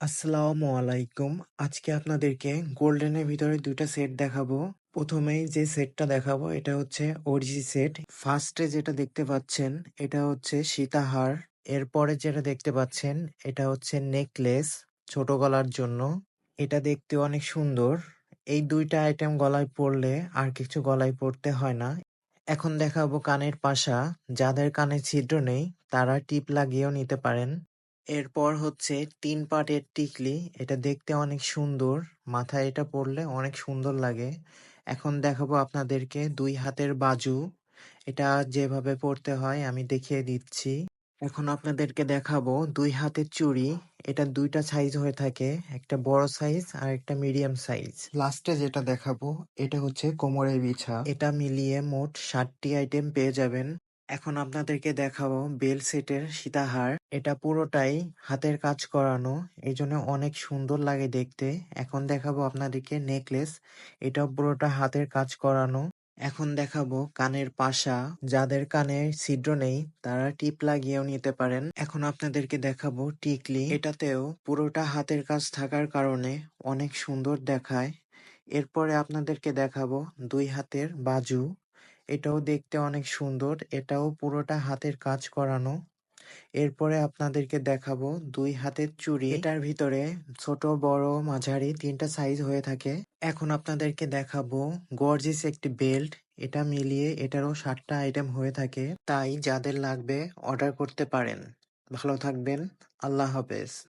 আসসালামু আলাইকুম। আজকে আপনাদেরকে গোল্ডেনের ভিতরে ২ টা সেট দেখাবো। ১ম এই যে সেটটা দেখাবো, এটা হচ্ছে ওড়িশি সেট। ফার্স্টে যেটা দেখতে পাচ্ছেন, এটা হচ্ছে সীতাহার। এরপরে যেটা দেখতে পাচ্ছেন, এটা হচ্ছে নেকলেস ছোট গলার জন্য। এটা দেখতে অনেক সুন্দর। এই দুইটা আইটেম গলায় পরলে আর কিছু গলায় পরতে হয় না। এখন দেখাবো কানের পাশা। যাদের কানে ছিদ্র নেই, তারা টিপ লাগিয়েও নিতে পারেন। এরপর হচ্ছে তিন পাটের টিকলি। এটা দেখতে অনেক সুন্দর। মাথায় এটা পরলে অনেক সুন্দর লাগে। এখন দেখাবো আপনাদেরকে দুই হাতের বাজু। এটা যেভাবে পরতে হয় আমি দেখিয়ে দিচ্ছি। এখন আপনাদেরকে দেখাবো দুই হাতের চুড়ি। এটা দুইটা সাইজ হয়ে থাকে। একটা বড় সাইজ আর একটা মিডিয়াম সাইজ। লাস্টে যেটা দেখাবো, এটা হচ্ছে কোমরের বিছা। এটা মিলিয়ে মোট ৬০ টি আইটেম পেয়ে যাবেন। এখন আপনাদেরকে দেখাবো বেল সেটের সীতাহার। এটা পুরোটাই হাতের কাজ করানো। এজন্য অনেক সুন্দর লাগে দেখতে। এখন দেখাবো আপনাদেরকে নেকলেস। এটাও পুরোটা হাতের কাজ করানো। এখন দেখাবো কানের পাশা। যাদের কানে ছিদ্র নেই, তারা টিপ লাগিয়েও নিতে পারেন। এখন আপনাদেরকে দেখাবো টিকলি। এটাতেও পুরোটা হাতের কাজ থাকার কারণে অনেক সুন্দর দেখায়। এরপরে আপনাদেরকে দেখাবো দুই হাতের বাজু। এটাও দেখতে অনেক সুন্দর। এটাও পুরোটা হাতের কাজ করানো। এরপরে আপনাদেরকে দেখাবো দুই হাতের চুড়ি। এটার ভিতরে ছোট, বড়, মাঝারি ৩ টা সাইজ হয়ে থাকে। এখন আপনাদেরকে দেখাবো গর্জিয়াস একটি বেল্ট। এটা মিলিয়ে এটারও ৬০ টা আইটেম হয়ে থাকে। তাই যাদের লাগবে অর্ডার করতে পারেন। ভালো থাকবেন। আল্লাহ হাফেজ।